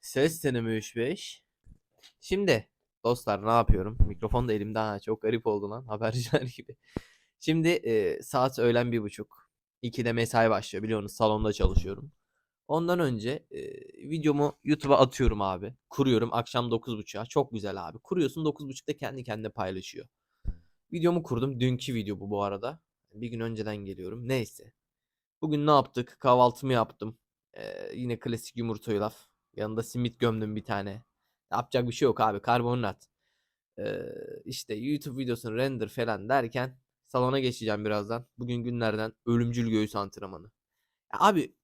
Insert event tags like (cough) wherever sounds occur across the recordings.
Ses deneme 3-5. Şimdi dostlar ne yapıyorum? Mikrofon da elimde ha çok garip oldu lan haberciler (laughs) gibi. Şimdi e, saat öğlen bir buçuk. 2'de mesai başlıyor biliyorsunuz salonda çalışıyorum. Ondan önce e, videomu YouTube'a atıyorum abi. Kuruyorum akşam 9.30'a. Çok güzel abi. Kuruyorsun 9.30'da kendi kendine paylaşıyor. Videomu kurdum. Dünkü video bu bu arada. Bir gün önceden geliyorum. Neyse. Bugün ne yaptık? Kahvaltımı yaptım. Ee, yine klasik yumurta yulaf. Yanında simit gömdüm bir tane. Yapacak bir şey yok abi. Karbonhidrat. Ee, işte YouTube videosunu render falan derken salona geçeceğim birazdan. Bugün günlerden ölümcül göğüs antrenmanı. Ya abi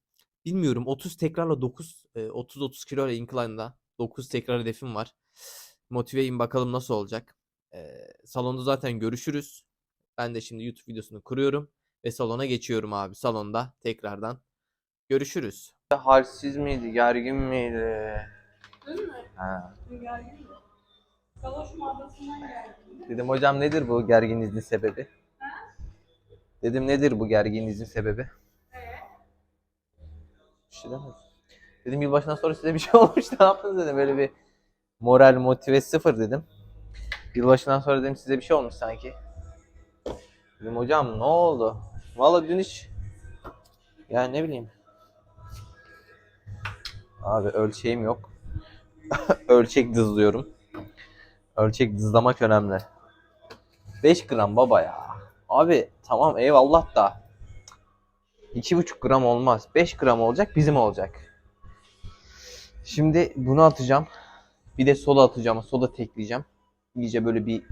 bilmiyorum 30 tekrarla 9 e, 30-30 kilo ile incline'da 9 tekrar hedefim var. Motiveyim bakalım nasıl olacak. Ee, salonda zaten görüşürüz. Ben de şimdi YouTube videosunu kuruyorum ve salona geçiyorum abi. Salonda tekrardan görüşürüz. Halsiz miydi, gergin miydi? Dün mü? Ha. Dün gergin mi? Savaş muhabbetinden gergin. Dedim hocam nedir bu gerginliğinizin sebebi? Dedim nedir bu gerginliğinizin sebebi? Bir şey demedim. Dedim yılbaşından sonra size bir şey (laughs) olmuş ne yaptınız dedim böyle bir moral motive sıfır dedim. Yılbaşından sonra dedim size bir şey olmuş sanki. Dedim hocam ne oldu? Vallahi dün hiç yani ne bileyim. Abi ölçeğim yok. (laughs) Ölçek dızlıyorum. Ölçek dızlamak önemli. 5 gram baba ya. Abi tamam eyvallah da 2,5 gram olmaz. 5 gram olacak bizim olacak. Şimdi bunu atacağım. Bir de soda atacağım. Soda tekleyeceğim. İyice böyle bir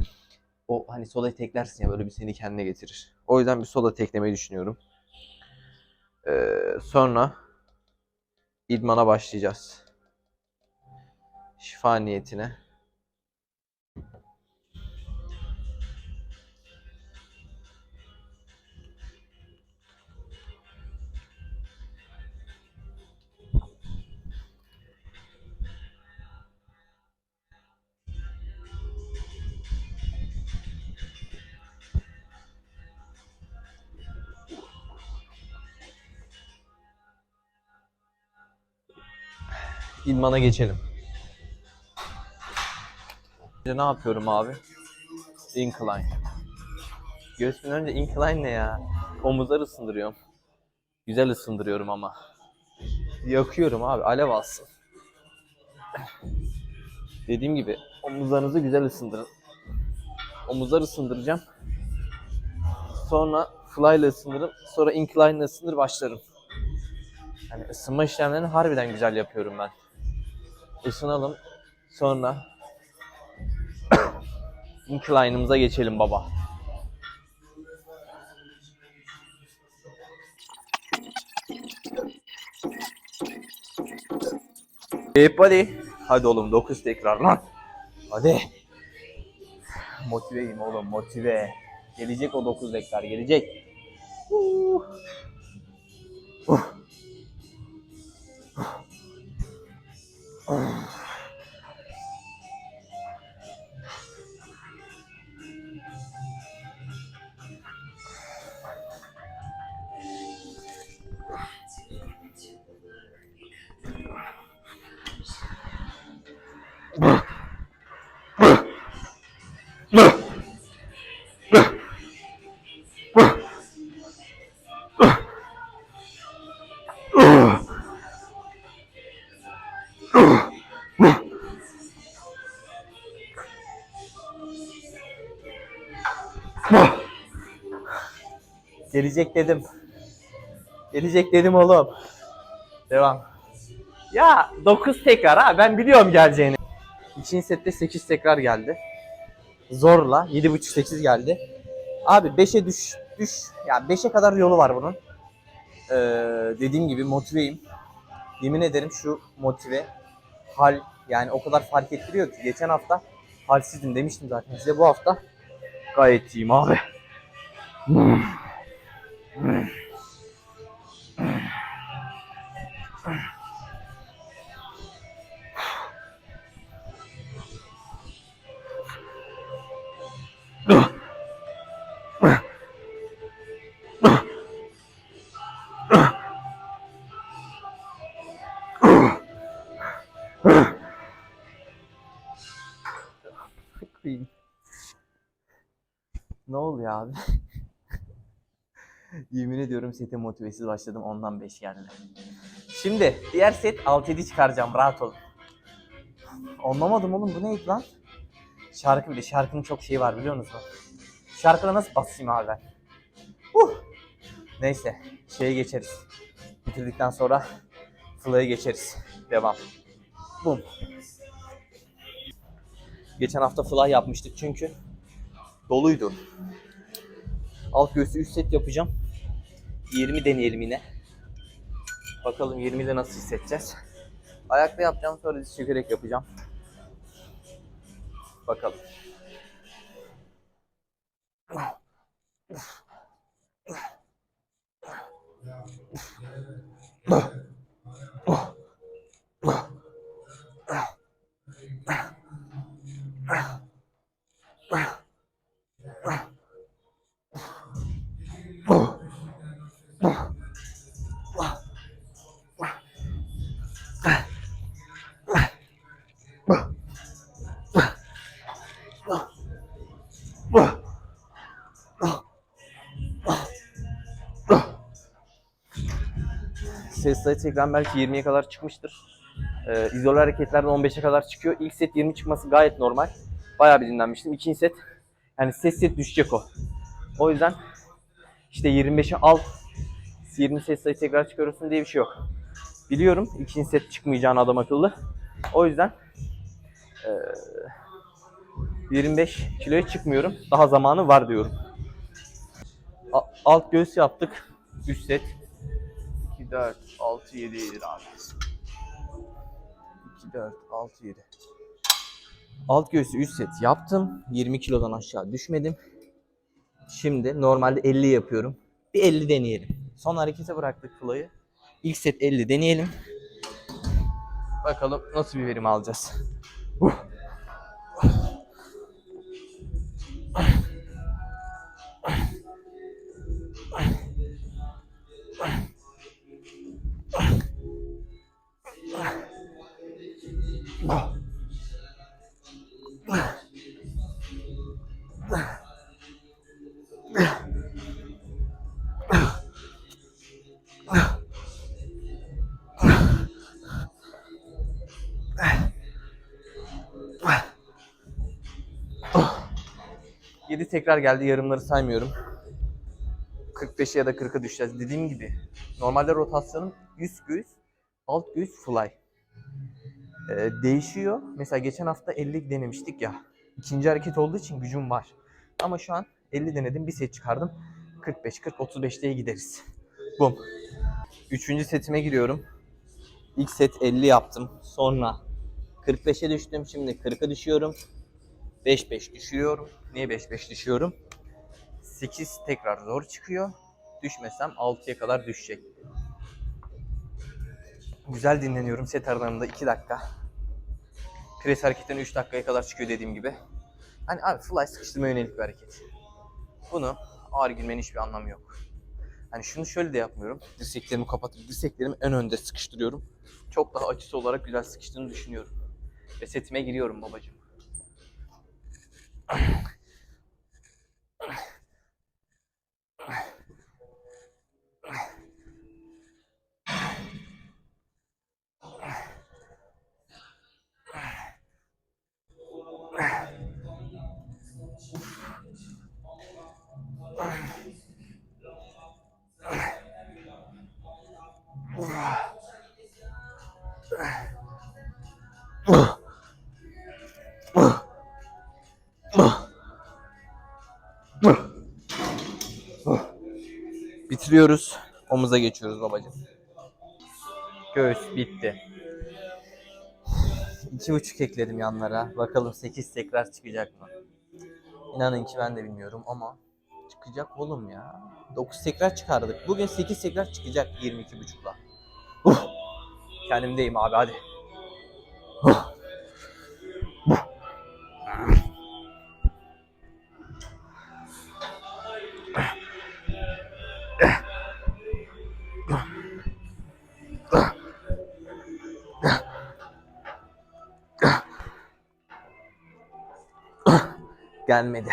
o hani sodayı teklersin ya böyle bir seni kendine getirir. O yüzden bir soda teklemeyi düşünüyorum. Ee, sonra idmana başlayacağız. Şifa niyetine. İdmana geçelim. Önce ne yapıyorum abi? Incline. Göğsümün önce incline ne ya? Omuzları ısındırıyorum. Güzel ısındırıyorum ama. Yakıyorum abi alev alsın. Dediğim gibi omuzlarınızı güzel ısındırın. Omuzları ısındıracağım. Sonra fly ile ısındırıp sonra incline ile ısındır başlarım. Yani ısınma işlemlerini harbiden güzel yapıyorum ben. Isınalım. Sonra (coughs) incline'ımıza geçelim baba. Hep hadi. Hadi oğlum 9 tekrar lan. Hadi. Motiveyim oğlum motive. Gelecek o 9 tekrar gelecek. Uh. Uh. Oh. Gelecek dedim. Gelecek dedim oğlum. Devam. Ya 9 tekrar ha ben biliyorum geleceğini. İkinci sette 8 tekrar geldi. Zorla 7.5-8 geldi. Abi 5'e düş düş. Ya 5'e kadar yolu var bunun. Ee, dediğim gibi motiveyim. Yemin ederim şu motive hal yani o kadar fark ettiriyor ki geçen hafta halsizdim demiştim zaten size bu hafta gayet iyiyim abi. Queen. Ne oluyor abi? (laughs) Yemin ediyorum sete motivesiz başladım ondan 5 geldi. Şimdi diğer set 6-7 çıkaracağım rahat ol. Anlamadım oğlum bu neydi lan? Şarkı bile şarkının çok şeyi var biliyor musunuz? Şarkına nasıl basayım abi ben? Uh! Neyse şeye geçeriz. Bitirdikten sonra flow'a geçeriz. Devam. Bum. Geçen hafta fly yapmıştık çünkü doluydu. Alt göğsü üst set yapacağım. 20 deneyelim yine. Bakalım 20 ile nasıl hissedeceğiz. Ayakta yapacağım sonra diz çekerek yapacağım. Bakalım. (laughs) Ses sayısı ekran belki 20'ye kadar çıkmıştır. Ee, izole hareketlerden 15'e kadar çıkıyor. İlk set 20 çıkması gayet normal. Bayağı bir dinlenmiştim. İkinci set yani ses set düşecek o. O yüzden işte 25'e al 20 ses sayı tekrar çıkarıyorsun diye bir şey yok. Biliyorum ikinci set çıkmayacağını adam akıllı. O yüzden eee, 25 kiloya çıkmıyorum. Daha zamanı var diyorum. Alt göğüs yaptık. Üst set 2, 4, 6, 7 iyidir abi. 2, 4, 6, 7. Alt göğsü üst set yaptım. 20 kilodan aşağı düşmedim. Şimdi normalde 50 yapıyorum. Bir 50 deneyelim. Son harekete bıraktık fly'ı. İlk set 50 deneyelim. Bakalım nasıl bir verim alacağız. Uh. Yedi tekrar geldi. Yarımları saymıyorum. 45'e ya da 40'a düşeceğiz. Dediğim gibi normalde rotasyonum üst göğüs, alt göğüs fly. Ee, değişiyor. Mesela geçen hafta 50 denemiştik ya. İkinci hareket olduğu için gücüm var. Ama şu an 50 denedim. Bir set çıkardım. 45, 40, 35'te gideriz. Bum. Üçüncü setime giriyorum. İlk set 50 yaptım. Sonra 45'e düştüm. Şimdi 40'a düşüyorum. 5-5 düşüyorum. Niye 5-5 düşüyorum? 8 tekrar zor çıkıyor. Düşmesem 6'ya kadar düşecek. Güzel dinleniyorum set aralarında 2 dakika. Pres hareketlerine 3 dakikaya kadar çıkıyor dediğim gibi. Hani abi fly sıkıştırma yönelik bir hareket. Bunu ağır girmenin hiçbir anlamı yok. Hani şunu şöyle de yapmıyorum. Dirseklerimi kapatıp dirseklerimi en önde sıkıştırıyorum. Çok daha açısı olarak güzel sıkıştığını düşünüyorum. Ve setime giriyorum babacığım. Bitiriyoruz. Omuza geçiyoruz babacığım. Göğüs bitti. İki buçuk ekledim yanlara. Bakalım 8 tekrar çıkacak mı? İnanın ki ben de bilmiyorum ama çıkacak oğlum ya. 9 tekrar çıkardık. Bugün 8 tekrar çıkacak 22 buçukla. Uh! Kendimdeyim abi hadi. Uh! gelmedi.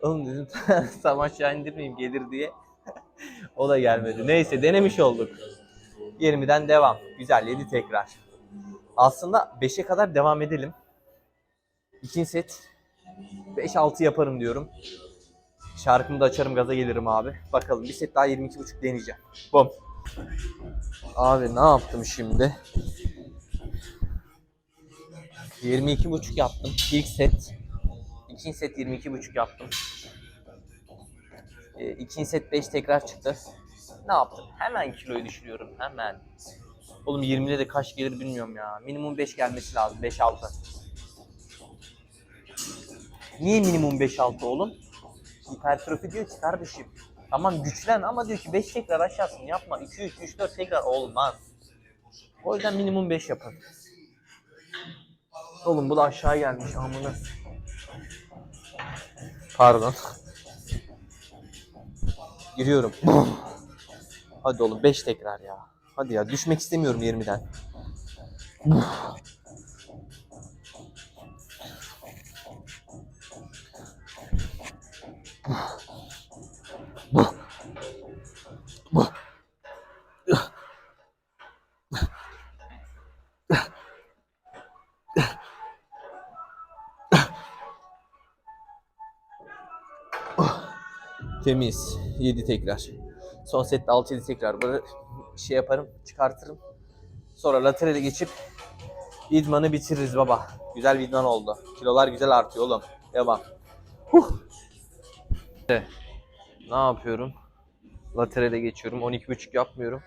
Oğlum dedim (laughs) tam aşağı indirmeyeyim gelir diye. (laughs) o da gelmedi. Neyse denemiş olduk. 20'den devam. Güzel 7 tekrar. Aslında 5'e kadar devam edelim. İkinci set 5-6 yaparım diyorum. Şarkımı da açarım gaza gelirim abi. Bakalım bir set daha 22.5 deneyeceğim. Bom. Abi ne yaptım şimdi? 22.5 yaptım. İlk set. İkinci set 22.5 yaptım. Ee, ikinci set 5 tekrar çıktı. Ne yaptım? Hemen kiloyu düşürüyorum. Hemen. Oğlum 20'de de kaç gelir bilmiyorum ya. Minimum 5 gelmesi lazım. 5-6. Niye minimum 5-6 oğlum? Hipertrofi diyor ki kardeşim. Tamam güçlen ama diyor ki 5 tekrar aşağısını yapma. 2 3 3 4 tekrar olmaz. O yüzden minimum 5 yapın. Oğlum bu da aşağı gelmiş amına. Pardon. Giriyorum. Hadi oğlum 5 tekrar ya. Hadi ya düşmek istemiyorum 20'den. Temiz. 7 tekrar. Son sette 6-7 tekrar. Böyle şey yaparım, çıkartırım. Sonra laterale geçip idmanı bitiririz baba. Güzel bir idman oldu. Kilolar güzel artıyor oğlum. Devam. Huh. Ne yapıyorum? Laterale geçiyorum. 12.5 yapmıyorum.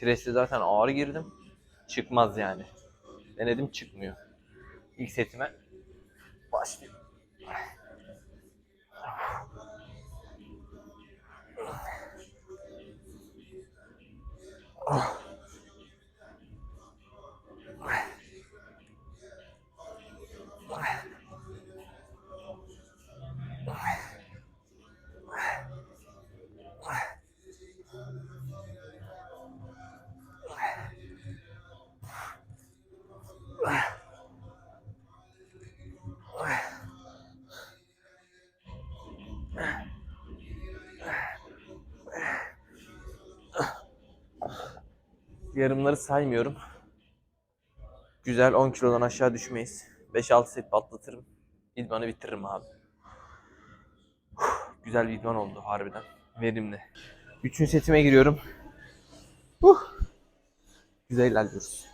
Presle zaten ağır girdim. Çıkmaz yani. Denedim çıkmıyor. İlk setime başlıyorum. Oh. (sighs) (sighs) Yarımları saymıyorum. Güzel 10 kilodan aşağı düşmeyiz. 5-6 set patlatırım. İdmanı bitiririm abi. Güzel bir idman oldu harbiden. Verimli. Üçüncü setime giriyorum. Huh. Güzel ilerliyoruz.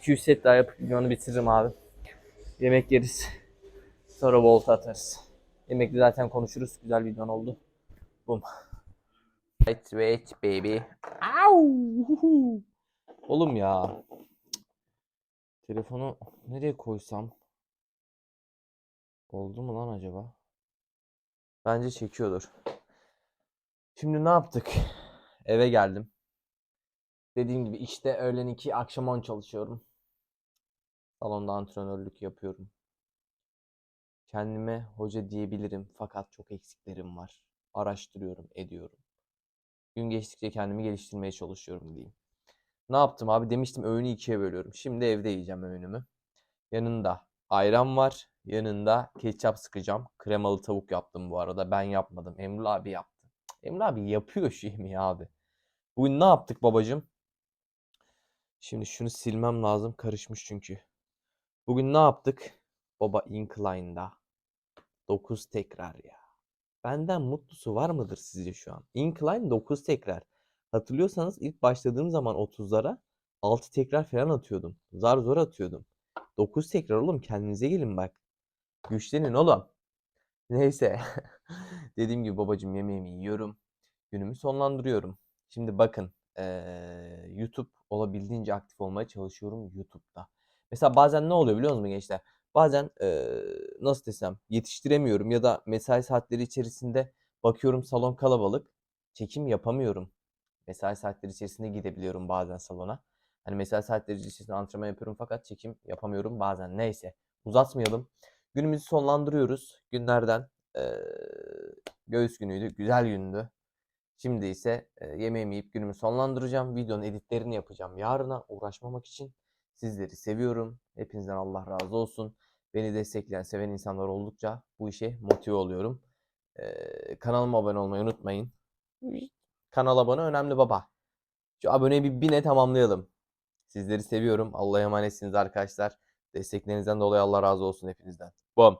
200 set daha yapıp videonu bitiririm abi. Yemek yeriz. Sonra volta atarız. Yemekli zaten konuşuruz. Güzel video oldu. Bum. Right, wait baby. Au! Oğlum ya. Telefonu nereye koysam? Oldu mu lan acaba? Bence çekiyordur. Şimdi ne yaptık? Eve geldim. Dediğim gibi işte öğlen 2 akşam 10 çalışıyorum. Salonda antrenörlük yapıyorum. Kendime hoca diyebilirim fakat çok eksiklerim var. Araştırıyorum, ediyorum. Gün geçtikçe kendimi geliştirmeye çalışıyorum diyeyim. Ne yaptım abi? Demiştim öğünü ikiye bölüyorum. Şimdi evde yiyeceğim öğünümü. Yanında ayran var. Yanında ketçap sıkacağım. Kremalı tavuk yaptım bu arada. Ben yapmadım. Emrul abi yaptı. Emre abi yapıyor şu abi. Bugün ne yaptık babacım? Şimdi şunu silmem lazım. Karışmış çünkü. Bugün ne yaptık? Baba incline'da. 9 tekrar ya. Benden mutlusu var mıdır sizce şu an? Incline 9 tekrar. Hatırlıyorsanız ilk başladığım zaman 30'lara 6 tekrar falan atıyordum. Zar zor atıyordum. 9 tekrar oğlum kendinize gelin bak. Güçlenin oğlum. Neyse. (laughs) Dediğim gibi babacığım yemeğimi yiyorum. Günümü sonlandırıyorum. Şimdi bakın eee, YouTube olabildiğince aktif olmaya çalışıyorum YouTube'da. Mesela bazen ne oluyor biliyor musunuz gençler? Bazen eee, nasıl desem yetiştiremiyorum ya da mesai saatleri içerisinde bakıyorum salon kalabalık. Çekim yapamıyorum. Mesai saatleri içerisinde gidebiliyorum bazen salona. Hani mesai saatleri içerisinde antrenman yapıyorum fakat çekim yapamıyorum bazen. Neyse uzatmayalım. Günümüzü sonlandırıyoruz. Günlerden eee, göğüs günüydü. Güzel gündü. Şimdi ise e, yemeğimi yiyip günümü sonlandıracağım. Videonun editlerini yapacağım. Yarına uğraşmamak için sizleri seviyorum. Hepinizden Allah razı olsun. Beni destekleyen, seven insanlar oldukça bu işe motive oluyorum. Ee, kanalıma abone olmayı unutmayın. Kanal abone önemli baba. Şu aboneyi bir bine tamamlayalım. Sizleri seviyorum. Allah'a emanetsiniz arkadaşlar. Desteklerinizden dolayı Allah razı olsun hepinizden. Bom.